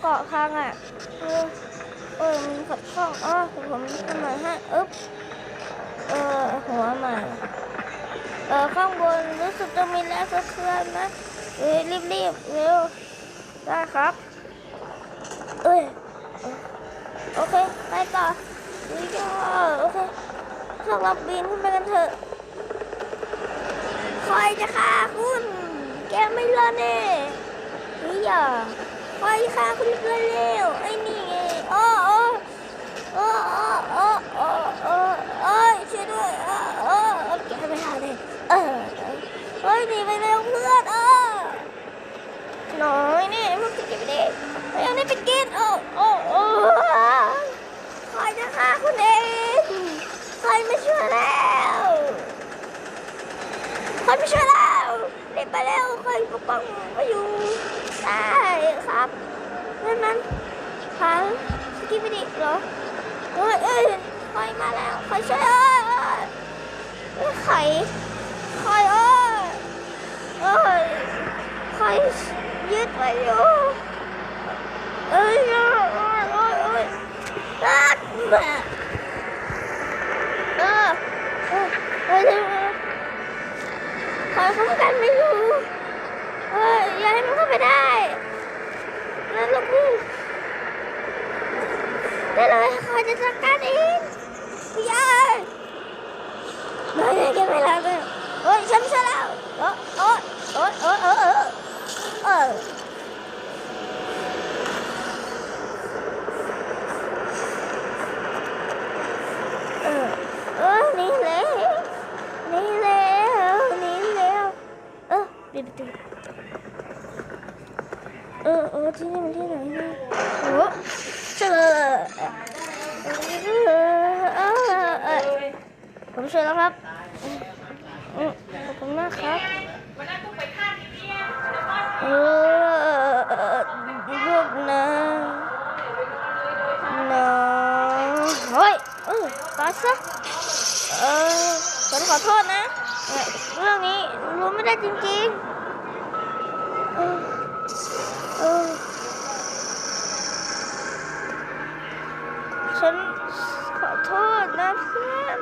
เกาะทางอะ เออ เออมันขัดข้องอ๋อผมทำไมให้อึ๊บ เออ หัวใหม่ เออ ข้างบนรู้สึกจะมีแรงสะเทือนนะเอ้ยรีบๆเร็ว ได้ครับ เอ้ยเอโอเค ไปต่อนี่ก็โอเคพวกเราบินขึ้นไปกันเถอะใครจะฆ่าคุณ แกไม่รอดแน่นี่อย่า ใครฆ่าคุณเร็วไอ้นี่ไงโอ้โอ้โอ้โอ้โอ้โอ้โอ้เอ้ยช่วยด้วยโอ้โอ้แกไม่ทันเลยเออเฮ้ยหนีไปเร็วเพื่อนเออน้อยนี่มันกินไปดิยังได้ไปกินโอ้โอ้โอ้ใครจะฆ่าคุณเองใครไม่ช่วยแล้วครไม่ช่วยแล้วรีบไปแล้วใครปกป้องก็อยู่ได้ ครับนั่นมันทาสกิปไปดิเหรอเอ้ยเอ้ยใครมาแล้วใครช่วยเอ้ยเอ้ยครใครเอ้ยเอ้ยครยึดไว้อยู่เอ้ยโอ้ยโอ้ยโอ้ยโอ้ยตัดแบบเออเออเออใครเขากันไม่อยู่เอ้ยอย่าให้มันเข้าไปได้นั่นลูกพี่ได้ เลยใครจะจัดการเองยายไม่ได้แกไม่รักเลยโอ้ยฉันเสร็จแล้วโอ้โอ้โอ้โอ้โอ้โอ้เออเออเออหนี่แล้วหนี่แล้วหนี่แล้วเออปิดประตูเออเออที่นี่มันที่ไหนเนี่ยโอ้เจอเออเอ เสร็จแล้วครับขอบคุณมากครับเออลูกนะนะเฮ้ยเออตายซะเออฉันขอโทษนะ เรื่องนี้รู้ไม่ได้จริงๆเออเออฉันขอโทษนะเพื่อน